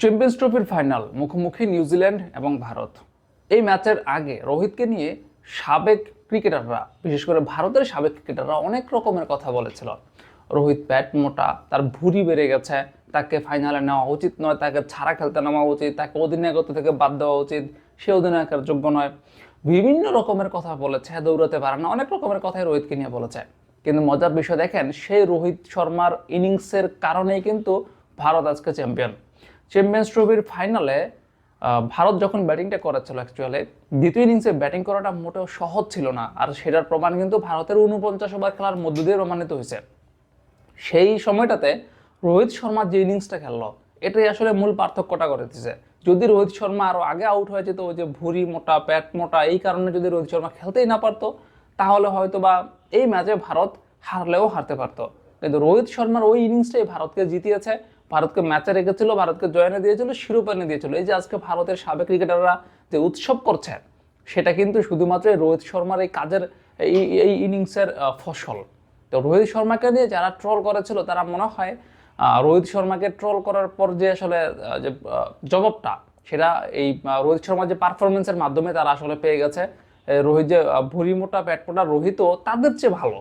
Champions ট্রফির final মুখোমুখি New Zealand এবং ভারত। এই ম্যাচের আগে রোহিতকে নিয়ে সাবেক ক্রিকেটাররা বিশেষ করে ভারতের সাবেক ক্রিকেটাররা অনেক রকমের কথা বলেছিল। রোহিত ব্যাট মোটা, তার ভুঁড়ি বেড়ে গেছে, তাকে ফাইনালে নেওয়া উচিত নয়, তাকে ছাড়া খেলতে নেওয়া উচিত, তাকে অধিনায়কত্ব থেকে বাদ দেওয়া উচিত, সে অধিনায়কের যোগ্য নয়। বিভিন্ন রকমের কথা বলেছে, দৌড়াতে পারে না, অনেক রকমের কথাই রোহিতকে নিয়ে বলেছে। কিন্তু মজার বিষয় দেখেন, সেই রোহিত শর্মার ইনিংসের কারণেই কিন্তু ভারত আজকে চ্যাম্পিয়ন চ্যাম্পিয়ন্স ট্রফির ফাইনালে ভারত যখন ব্যাটিংটা করেছিল অ্যাকচুয়ালি দ্বিতীয় ইনিংসে ব্যাটিং করাটা মোটেও সহজ ছিল না। আর সেটার প্রমাণ কিন্তু ভারতের উনপঞ্চাশ ওভার খেলার মধ্য দিয়ে প্রমাণিত হয়েছে। সেই সময়টাতে রোহিত শর্মা যে ইনিংসটা খেললো, এটাই আসলে মূল পার্থক্যটা করে দিচ্ছে যদি রোহিত শর্মা আরও আগে আউট হয়ে যেত, ওই যে ভুঁড়ি মোটা প্যাট মোটা, এই কারণে যদি রোহিত শর্মা খেলতেই না পারতো, তাহলে হয়তো বা এই ম্যাচে ভারত হারলেও হারতে পারতো। কিন্তু রোহিত শর্মার ওই ইনিংসটাই ভারতকে জিতিয়েছে। ভারতকে ম্যাচে রেখেছিল, ভারতকে জয়নে দিয়েছিল, শিরোপা এনে দিয়েছিল। এই যে আজকে ভারতের সাবেক ক্রিকেটাররা যে উৎসব করছে সেটা কিন্তু শুধুমাত্র রোহিত শর্মার এই কাজের, এই এই ইনিংসের ফসল। তো রোহিত শর্মাকে নিয়ে যারা ট্রল করেছিল, তারা মনে হয় রোহিত শর্মাকে ট্রল করার পর যে আসলে যে জবাবটা, সেটা এই রোহিত শর্মার যে পারফরমেন্সের মাধ্যমে তারা আসলে পেয়ে গেছে। রোহিত যে ভুঁড়ি মোটা ব্যাট মোটা রোহিতও তাদের চেয়ে ভালো।